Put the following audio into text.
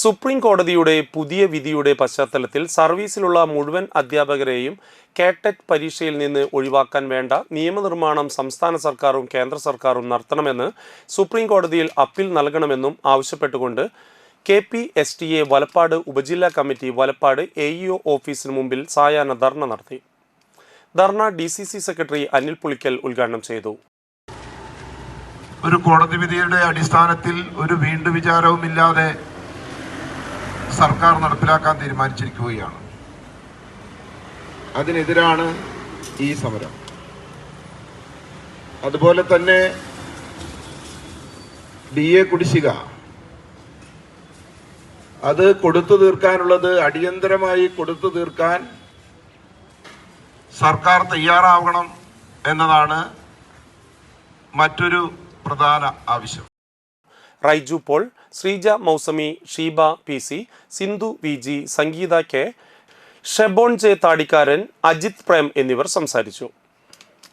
Supreme കോടതിയുടെ പുതിയ വിധിയുടെ പശ്ചാത്തലത്തിൽ സർവീസിലുള്ള മുഴുവൻ അധ്യാപകരെയും കേട്ടറ്റ് പരീക്ഷയിൽ നിന്ന് ഒഴിവാക്കാൻ വേണ്ട നിയമനിർമ്മാണം സംസ്ഥാന സർക്കാരും കേന്ദ്ര സർക്കാരും നടത്തണമെന്ന് സുപ്രീം കോടതിയിൽ അപ്പീൽ നൽകണമെന്നും ആവശ്യപ്പെട്ടുകൊണ്ട് K P S T A Valappad ഉപജില്ലാ committee Valappad A E O ഓഫീസിന് മുമ്പിൽ സായാഹ്ന ധർണ നടത്തി. Dharna D C C secretary Anil Pulikkal ഉദ്ഘാടനം ചെയ്തു. ഒരു കോടതി വിധിയുടെ അടിസ്ഥാനത്തിൽ ഒരു വീണ്ടു വിചാരവുമില്ലാതെ സർക്കാർ നടപ്പിലാക്കാൻ തീരുമാനിച്ചിരിക്കുകയാണ്. അതിനെതിരാണ് ഈ സമരം. അതുപോലെ തന്നെ ഡി എ കുടിശ്ശിക അത് കൊടുത്തു തീർക്കാനുള്ളത് അടിയന്തരമായി കൊടുത്തു തീർക്കാൻ സർക്കാർ തയ്യാറാവണം എന്നതാണ് മറ്റൊരു പ്രധാന ആവശ്യം. Raiju Paul Sreeja Mousami Sheeba P C Sindhu V G Sangeetha K Shebon J Thadikkaran Ajith Prem എന്നിവർ സംസാരിച്ചു.